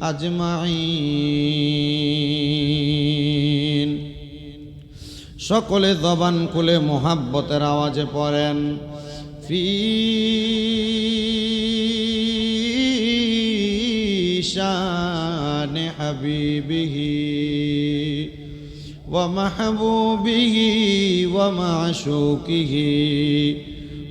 আজমাইন সকলে জবান খুলে মোহাব্বতের আওয়াজে পড়েন ফি শান হাবিবিহি ومحبوبه ومعشوقه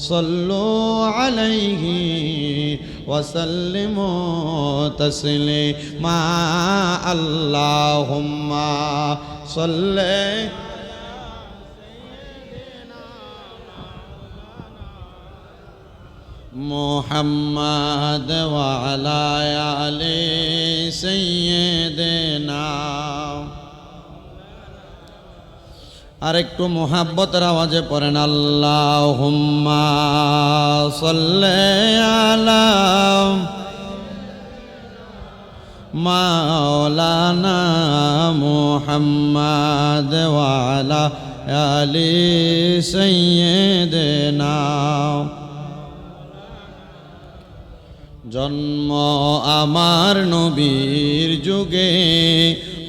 صلوا عليه وسلموا تسليما. اللهم صل محمد وعلى آل سيدنا আর একটু মোহাব্বতের আওয়াজে পড়েন আল্লাহ আলাম মাওলানা মুহাম্মদ ওয়ালা আলি সৈয়দনা জন্ম আমার নবীর যুগে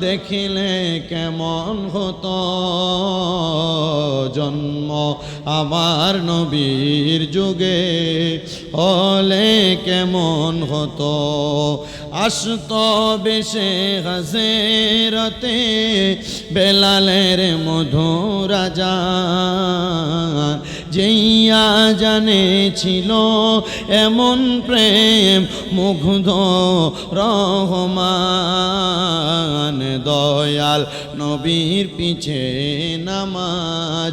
দেখিলে কেমন হতো জন্ম আমার নবীর যুগে। হলে কেমন হতো? আসত বেশে হাসেরতে বেলালের মধুর রাজান যেইয়া জানেছিল এমন প্রেম মুগ্ধ রহমান দয়াল নবীর পিছে নামাজ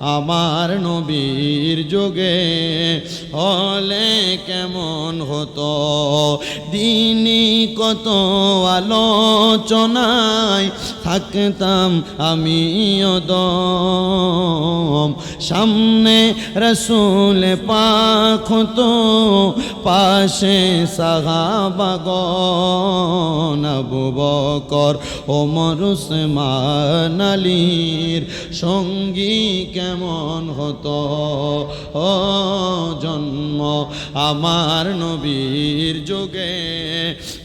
আমার নবীর যোগে হলে কেমন হতো? দিনই কত আলোচনায় থাকতাম আমি দম সামনে রসুল পাখ হতো, পাশে সাহাবাগন আবু বকর, ওমর সঙ্গী কেমন হতো? ও জন্ম আমার নবীর যুগে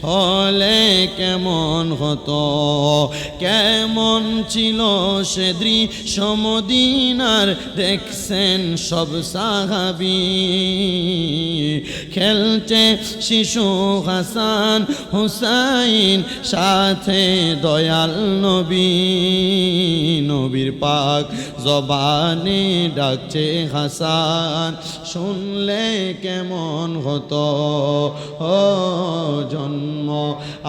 হলে কেমন হতো? কেমন ছিল সে দৃশ্য মদিনার দেখছেন সব সাহাবি। খেলছে শিশু হাসান হুসাইন, সাথে দয়াল নবী। নবীর পাক জবানে ডাকছে হাসান, শুনলে কেমন হতো? ও জন্ম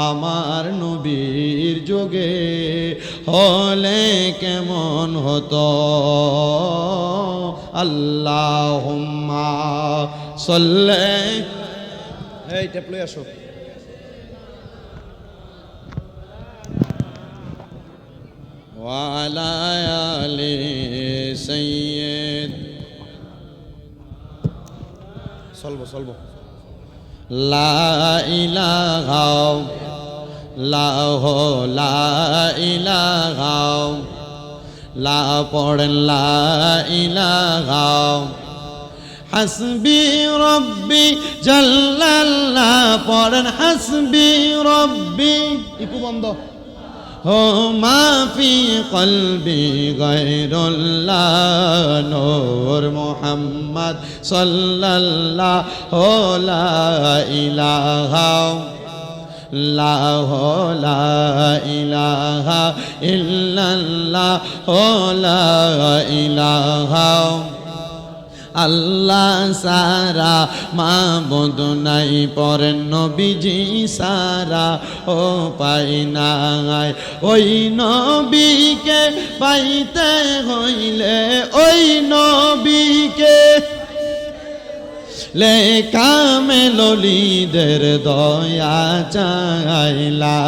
আমার নবীর যুগে। হলে কেমন হতো আল্লাহ সল্লে এই টেপ লই আসো وعلى آل سيد صلبو صلبو لا إله লাহ লাগাও লা পড়েন লাগাও হাসবি রব্বি জল্লাল্লা পড়েন হাসবি রব্বি। ইকু বন্ধ। হো মাফি কলবি গৈরুল্লাহ নূর মোহাম্মদ সাল্লাল্লাহ হো লা ইলাহা লা ইলাহা লা আল্লাহ সারা মাবুদ নাই, পর নবীজি সারা, ও পাই নাই। ওই নবীকে পাইতে হইলে, ওই নবীকে লেখা মেললিদের দয়া চাইলা,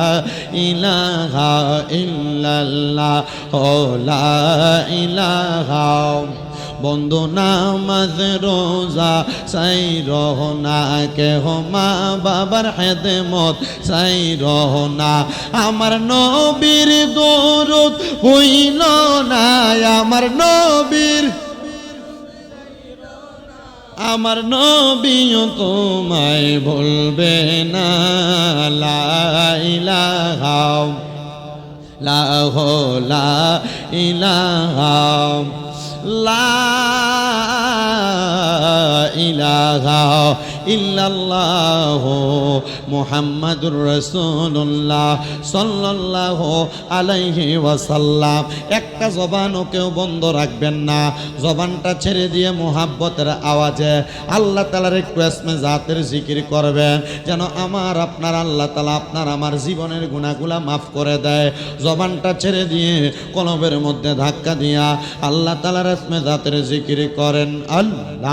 ইলাহা ইল্লাল্লাহ, ও লা ইলাহা। বন্ধু নামাজ, রোজা সাই রহনা কেহ মা বাবার হেদমত সাই রহনা আমার নবীর দরুদ হইল না, আমার নবীর আমার নবীও তোমায় বলবে না লাইলাহা লাহ লা ইলাহা লা ইলাহা ইল্লাল্লাহ মুহাম্মাদুর রাসূলুল্লাহ সাল্লাল্লাহু আলাইহি ওয়াসাল্লাম। একটা জবানও কেউ বন্ধ রাখবেন না। জবানটা ছেড়ে দিয়ে মোহাব্বতের আওয়াজে আল্লাহ তালার একটু এসমে জাতের জিকির করবেন, যেন আমার, আপনার, আল্লাহ তালা আপনার, আমার জীবনের গুণাগুলা মাফ করে দেয়। জবানটা ছেড়ে দিয়ে কলবের মধ্যে ধাক্কা দিয়া আল্লাহ তালার এসমে জাতের জিকির করেন। আল্লাহ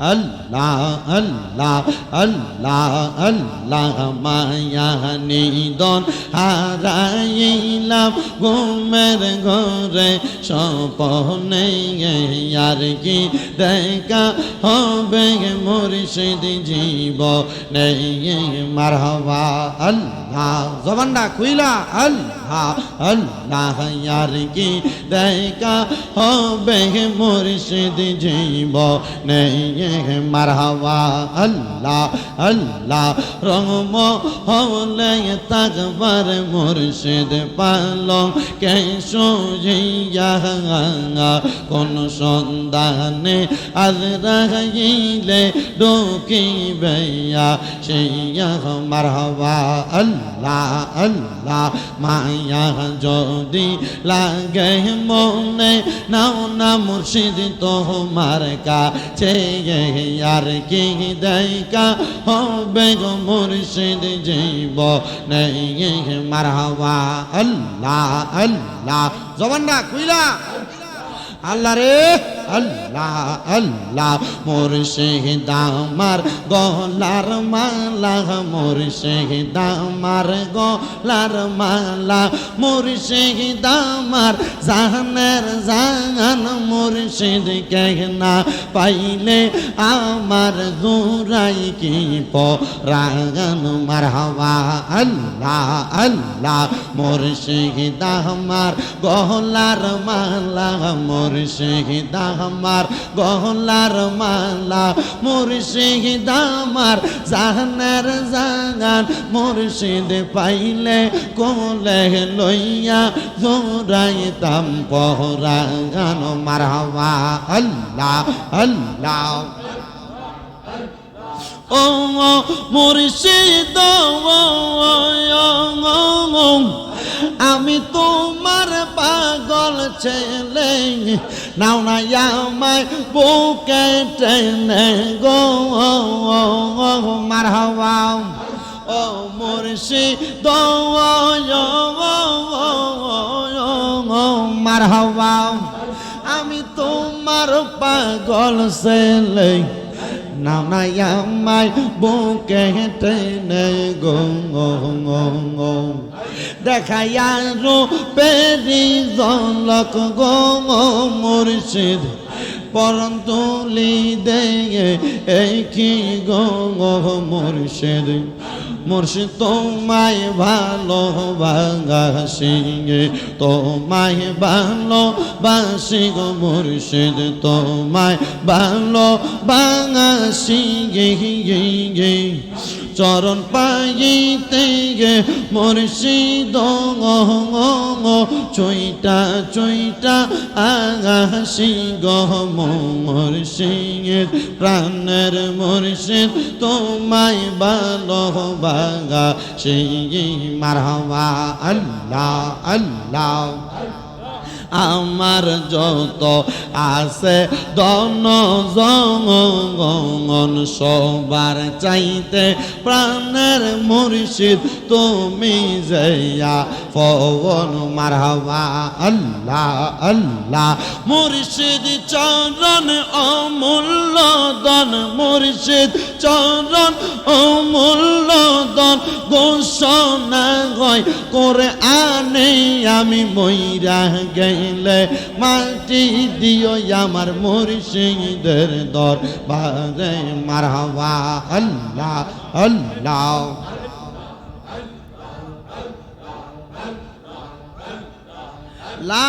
আল্লাহ আল্লাহ আল্লাহ আল্লাহ মায়ানি দন হারাইলাম। ঘুমের ঘরে স্বপনে আর কি দেখা হবে? মুর্শিদ জীব নেই মারহবা। আল্লাহ, জবানটা খুইলা, আল্লাহ। আল্লাহ আর কি দেখা হবে মুর্শিদ জীব নেই মারহাবা আল্লাহ আল্লাহ রঙম হলে তাকবার মুর্শিদ পালং কে সোজিয়া কোন সন্ধানে আজ রাগাইলে ডুকিবে সেইয়া মারহাবা আল্লাহ আল্লাহ মায়া যদি লাগে মনে, নাও না মুর্শিদ তোমার কাছে আর কি দেখা হবে গো মুর্শিদ জীব নেই মারহাবা, আল্লাহ আল্লাহ জবানটা কুইলা আল্লাহ রে। আল্লাহ আল্লাহ, মুর্শিদ আমার গলার মালা, মুর্শিদ আমার গলার মালা, মুর্শিদ আমার জাহানের জাহান, মুর্শিদ কেহনা পাইলে আমার জোরাই কি পরাগান? মারহাবা, আল্লাহ আল্লাহ, মুর্শিদ আমার গলার মালা, মুর্শিদ আমার গলার মালা, মুর্শিদ আমার জাহানের জাগান। মুর্শিদ পাইলে কোলে লইয়া জোরাইতাম পহরা গান। মারহাবা, আল্লাহ আল্লাহ। ও মুর্শিদ আমি তোমার পাগল ছেলে। নাও না আমায় বুকে টেনে গো। মার হওয়া ও মুর্শিদ মার হওয়া আমি তোমার পাগল ছেলে। নানাই আমায় বুকে টেনে গো দেখাইয়া রো পেরি জলক গো মুর্শিদ পরম তুলি দেয় এই কি গো মুর্শিদ মুর্শিদ তোমায় ভালোবাসি তোমায় ভালোবাসি গো মুর্শিদ তোমায় ভালোবাসি গে গে। চরণ পাইতে গে, মুর্শিদ চইটা চইটা আগাসি গহ মুর্শিদ, প্রাণের মুর্শিদ, তোমায় ভালোবাগা, সেই মারহাবা, আল্লাহ আল্লাহ। আমার যত আছে দন জঙ্গন সবার চাইতে প্রাণের মুর্শিদ তুমি জয়া পবন, মারহাবা, আল্লাহ আল্লাহ। মুর্শিদ চরণ অমূল্য দন মুর্শিদ চরণ অমূল্য দন ঘোষণা গয় করে আনে আমি মইরা গেলে মাটি দিও আমার মুর্শিদের দর। বারে মারহাবা। আল্লাহ আল্লাহ। লা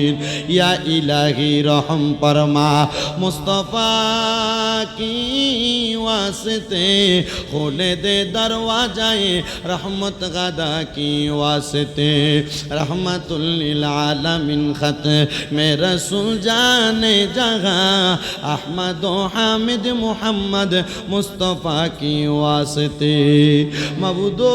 ইয়া ইলাহি রহম পরমা মুস্তফা কি ওয়াসতে खोले दे दरवाजाए रहमत गदा की वास्ते रहमतुल्लिल आलमीन खत में रसूल जाने जगह अहमद व हामिद मोहम्मद मुस्तफ़ा की वास्ते मबूदो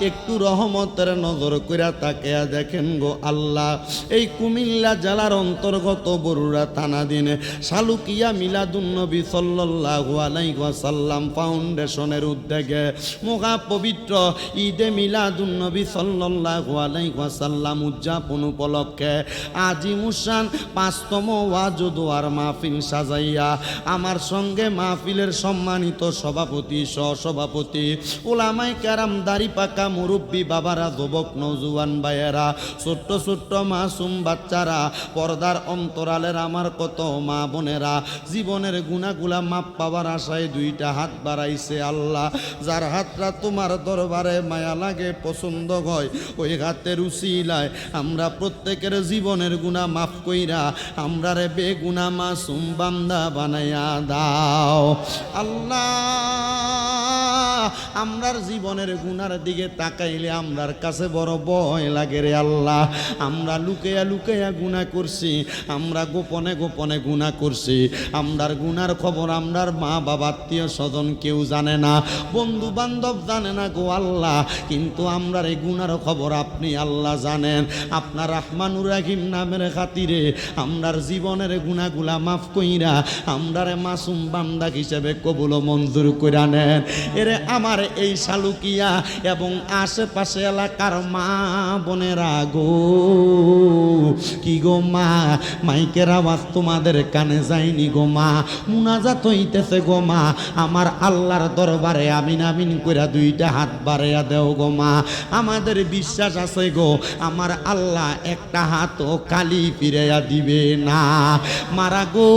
একটু রহমতের নজর কইরা তাকিয়া দেখেন গো আল্লাহ। এই কুমিল্লা জেলার অন্তর্গত বরুড়া থানা থানাধীনে শালুকিয়া মিলাদুন্নবী সাল্লাল্লাহু আলাইহি ওয়াসাল্লাম ফাউন্ডেশনের উদ্যোগে মহা পবিত্র ঈদে মিলাদুন্নবী সাল্লাল্লাহু আলাইহি ওয়াসাল্লাম উদযাপন উপলক্ষে আজি মুসান পাঁচতম ওয়াজুদুয়ার মাহফিল সাজাইয়া আমার সঙ্গে মাহফিলের সম্মানিত সভাপতি, সহসভাপতি ওলামাই কারাম দাড়ি পাকা মুরব্বী বাবারা, যুবক নৌজুয়ান ভাইয়েরা, ছোট্ট ছোট্ট মাসুম বাচ্চারা, পর্দার অন্তরালের আমার কত মা বোনেরা, জীবনের গুণাগুলা মাপ পাওয়ার আশায় দুইটা হাত বাড়াইছে আল্লাহ। যার হাতটা তোমার দরবারে মায়া লাগে, পছন্দ হয়, ওই হাতের উসিলায় আমরা প্রত্যেকের জীবনের গুণা মাফ কইরা আমরা রে বেগুনা মাসুম বান্দা বানাইয়া দাও। আল্লাহ আমরার জীবনের গুনার দিকে তাকাইলে আমরার কাছে বড় ভয় লাগে রে আল্লাহ। আমরা লুকাইয়া লুকাইয়া গুণা করছি, আমরা গোপনে গোপনে গুণা করছি। আমরার গুনার খবর আমরার মা বাবা, আত্মীয় স্বজন কেউ জানে না, বন্ধু বান্ধব জানে না গো আল্লাহ। কিন্তু আমরার এই গুনার খবর আপনি আল্লাহ জানেন। আপনার রহমানুর রাহিম নামের খাতিরে আমরার জীবনের গুণাগুলা মাফ কইরা আমরারে মাসুম বান্দা হিসেবে কবুল মঞ্জুর কইরা নেন। এরে আমার এই শালুকিয়া এবং আশেপাশে এলাকার মা বোনেরা গো। কি গো মা, মাইকের আওয়াজ তোমাদের কানে যায়নি গো মা, মুনাজাত হইতেছে গো মা। আমার আল্লাহর দরবারে আমিন আমিন কইরা দুইটা হাত বাড়াইয়া দেও গো মা। আমাদের বিশ্বাস আছে গো, আমার আল্লাহ একটা হাতও কালি ফিরাইয়া দিবে না। মারা গো,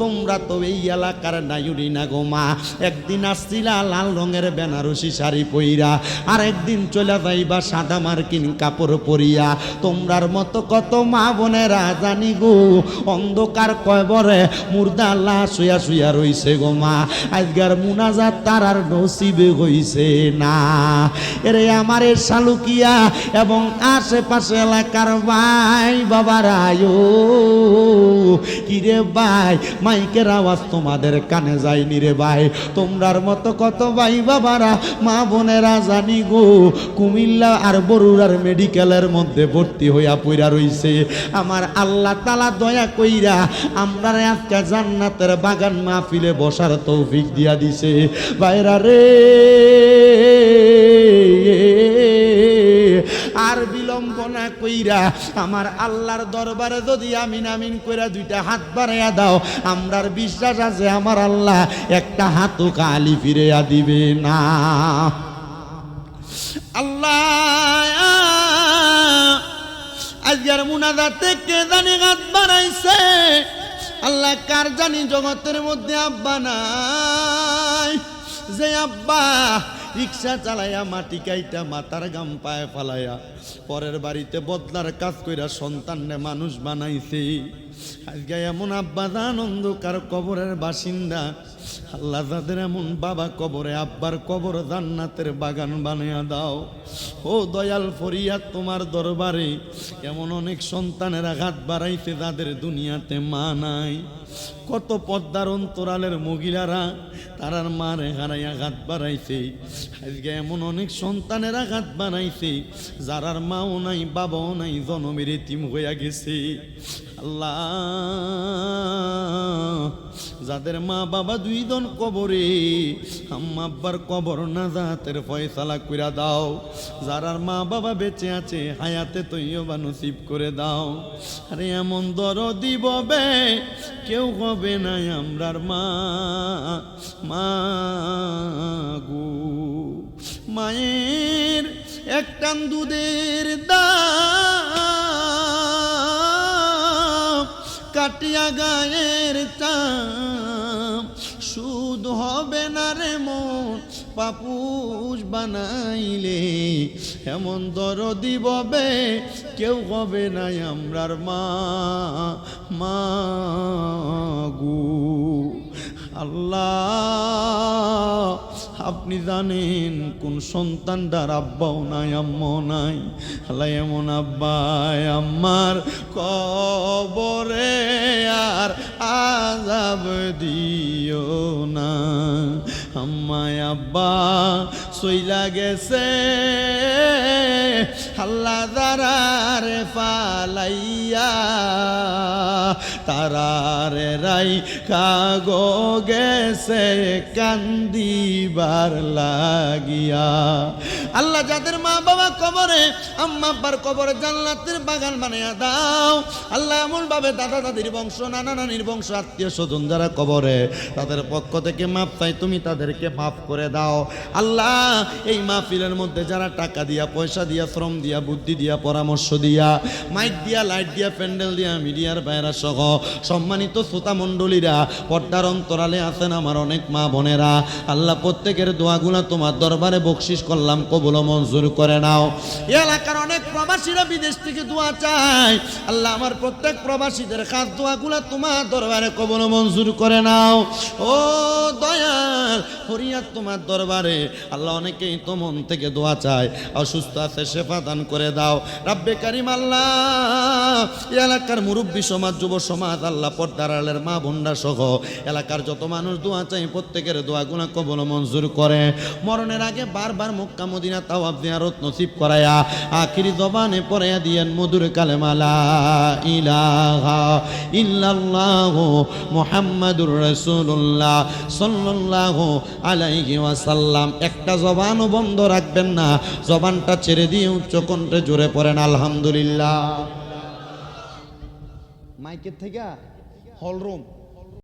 তোমরা তো এই এলাকার নাইউরি না গো মা। একদিন আসছিলা লাল রঙের বেনারসি শাড়ি পইরা আর একদিন চলে যাইবা সাদা মার্কিন কাপড় পরিয়া। তোমরার মতো কত মা বোনেরা জানি গো, অন্ধকার কয়বরে মুর্দা লাশ শুয়া শুয়া রইছে গো মা। মুনাজাত তার আর নসিবে হইছে না। এরে আমার এ শালুকিয়া এবং আশেপাশে এলাকার ভাই বাবারা ও কিরে ভাই, মাইকের আওয়াজ তোমাদের কানে যায়নি রে ভাই। তোমরার মতো কত ভাই বাবার বাবারা মা বোনেরা জানি গো, কুমিল্লা আর বরুড়ার মেডিকেলের মধ্যে ভর্তি হইয়া পইরা রইছে। আমার আল্লাহ তালা দয়া কইরা আমরা আজকে জান্নাতের বাগান মাহফিলে বসার তৌফিক দিয়া দিছে। বাইরা রে না কইরা আমার আল্লাহর দরবারে যদি আমিন আমিন কইরা দুইটা হাত বাড়াইয়া দাও, আমরার বিশ্বাস আছে আমার আল্লাহ একটা হাতও কালি ফিরিয়া দিবে না। আল্লাহ আজকের মুনাজাতে কে জানি হাত বাড়াইছে। আল্লাহ কার জানি জগতের মধ্যে আব্বা নাই? যে আব্বা রিক্সা চালাইয়া মাটি কাইটা মাতার গাম পায়ে ফালাইয়া, পরের বাড়িতে বদলার কাজ কইরা সন্তানরে মানুষ বানাইছে। আজকে এমন আব্বাদ আনন্দ কার কবরের বাসিন্দা আল্লাহ যাদের এমন বাবা কবরে, আব্বার কবর জান্নাতের বাগান বানিয়ে দাও। ও দয়াল ফরিয়াদ, তোমার দরবারে এমন অনেক সন্তানের আঘাত বাড়াইছে যাদের দুনিয়াতে মা নাই। কত পদ্মার অন্তরালের মহিলারা, তারার মার হারাই আঘাত বাড়াইছে। আজকে এমন অনেক সন্তানের আঘাত বানাইছে যারার মাও নাই, বাবাও নাই, জনমের এতিম হইয়া গেছে। যাদের মা বাবা দুই জন কবরে, আম্মা আব্বার কবর না জাতের ফয়সালা কইরা দাও। যারার মা বাবা বেঁচে আছে, হায়াতে তৈবা নসিব করে দাও। আরে এমন দর দিব বে কেউ হবে না আমরার মা মা গু। মায়ের একটান দুধের দাম কাটিয়া গায়ের চাম। সুদ হবে না রে মন, পাপুষ বানাইলে। এমন দর দিব বে কেউ হবে না আমরার মা মা গু। আল্লাহ আপনি জানেন, কোন সন্তানটার আব্বাও নাই, আম্মাও নাই। আল্লাহ এমন আব্বাই, আম্মার কবরে আর আজাব দিও না। আম্মায় আব্বা সইলা গেছে আল্লাহ দারারে ফালাইয়া তারারে রাই কাগো গেছে কান্দিবার লাগিয়া। আল্লাহ যাদের মা বাবা কবরে আম্মা আব্বার কবরে জান্নাতের বাগান বানিয়ে দাও। আল্লাহ এমন ভাবে দাদা দাদির বংশ, নানা নানির বংশ, আত্মীয় স্বজন যারা কবরে, তাদের পক্ষ থেকে মাপ চাই, তুমি তাদেরকে মাফ করে দাও। আল্লাহ এই মাহফিলের মধ্যে যারা টাকা দিয়া, পয়সা দিয়া, শ্রম দিয়া, বুদ্ধি দিয়া, পরামর্শ দিয়া, মাইক দিয়া, লাইট দিয়া, প্যান্ডেল দিয়া, মিডিয়ার বাইরা সহ সম্মানিত শ্রোতা মণ্ডলীরা, পর্দার অন্তরালে আছেন আমার অনেক মা বোনেরা। আল্লাহ প্রত্যেকের দোয়াগুলা তোমার দরবারে বকশিস করলাম, কবুল মঞ্জুর করে নাও। এলাকার অনেক প্রবাসীরা বিদেশ থেকে দোয়া চায়। আল্লাহ আমার প্রত্যেক প্রবাসীদের খাস দোয়াগুলা তোমার দরবারে কবুল মঞ্জুর করে নাও। ও দয়াল, ফরিয়াদ তোমার দরবারে। আল্লাহ অনেকেই তো মন থেকে দোয়া চায়, অসুস্থ আছে শেফা দান করে দাও। রাব্বে কারিম আল্লাহ এলাকার মুরব্বী সমাজ, যুব সমাজ আল্লাহ পর্দার আলের মা বন্ডা সহ এলাকার যত মানুষ দোয়া চাই, প্রত্যেকের দোয়া গুণা কবল মঞ্জুর করে। মরণের আগে বারবার মক্কা, মদিনা তাওয়াব জিয়ারত নসিব করায়া আখিরি জবানে পড়াইয়া দিয়েন মধুর কালেমালা ইলাহা ইল্লাল্লাহু মুহাম্মাদুর রাসূলুল্লাহ সাল্লাল্লাহু আলাইহি ওয়াসাল্লাম। একটা জবানও বন্ধ রাখবেন না, জবানটা ছেড়ে দিয়ে উচ্চ কণ্ঠে জোরে পড়েন, আলহামদুলিল্লাহ। মাইকের থেকে হলরুম।